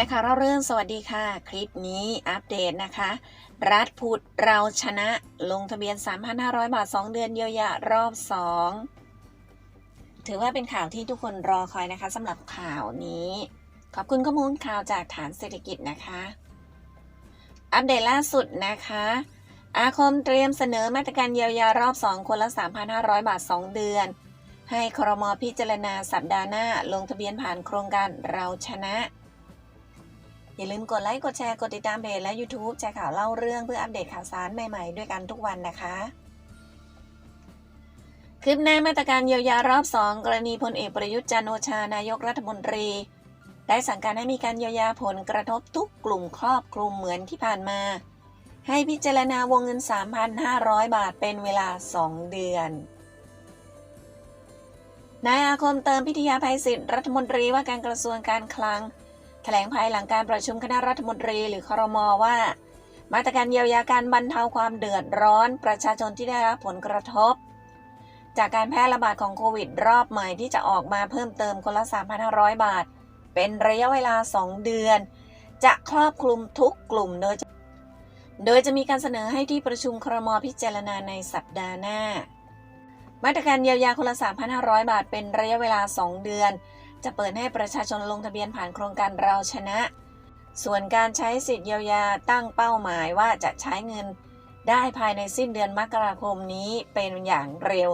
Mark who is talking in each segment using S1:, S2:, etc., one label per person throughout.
S1: ร์ข่าวเล่าเรื่องสวัสดีค่ะ คลิปนี้อัปเดตนะคะ รัฐพูดเราชนะลงทะเบียน 3,500 บาท 2 เดือนเยียวยารอบ 2 ถือว่าเป็นข่าวที่ทุกคนรอคอยนะคะสำหรับข่าวนี้ ขอบคุณข้อมูลข่าวจากฐานเศรษฐกิจนะคะ อัปเดตล่าสุดนะคะ อาคมเตรียมเสนอมาตรการเยียวยารอบ 2 คนละ 3,500 บาท 2 เดือน ให้ครมพิจารณาสัปดาห์หน้าลงทะเบียนผ่านโครงการเราชนะ อย่าลืมกดไลค์ กดแชร์ กดติดตามเพจและ YouTube แชร์ข่าวเล่าเรื่องเพื่ออัปเดตข่าวสารใหม่ๆ ด้วยกันทุกวันนะคะ คืบหน้ามาตรการเยียวยารอบ 2 กรณีพลเอกประยุทธ์จันโอชานายกรัฐมนตรี ได้สั่งการให้มีการเยียวยาผลกระทบทุกกลุ่มครอบคลุมเหมือนที่ผ่านมา ให้พิจารณาวงเงิน 3,500 บาทเป็นเวลา 2 เดือนนายอาคมเติมพิทยาภัยศิษย์รัฐมนตรีว่าการกระทรวงการคลัง ถลงภายหลังการประชุมคณะรัฐมนตรีหรือครมว่า มาตรการเยียวยาการบรรเทาความเดือดร้อน ประชาชนที่ได้รับผลกระทบ จากการแพร่ระบาดของโควิดรอบใหม่ที่จะออกมาเพิ่มเติมคนละ 3,500 บาท เป็นระยะเวลา 2 เดือน จะครอบคลุมทุกกลุ่มโดยจะโดยจะมีการเสนอให้ที่ประชุมครมพิจารณาในสัปดาห์หน้า มาตรการเยียวยาคนละ 3,500 บาท เป็นระยะเวลา 2 เดือน จะเปิดให้ประชาชนลงทะเบียนผ่านโครงการเราชนะ ส่วนการใช้สิทธิเยียวยาตั้งเป้าหมายว่าจะใช้เงิน ได้ภายในสิ้นเดือนมกราคมนี้เป็นอย่างเร็ว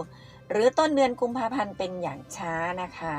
S1: หรือต้นเดือนกุมภาพันธ์เป็นอย่างช้านะคะ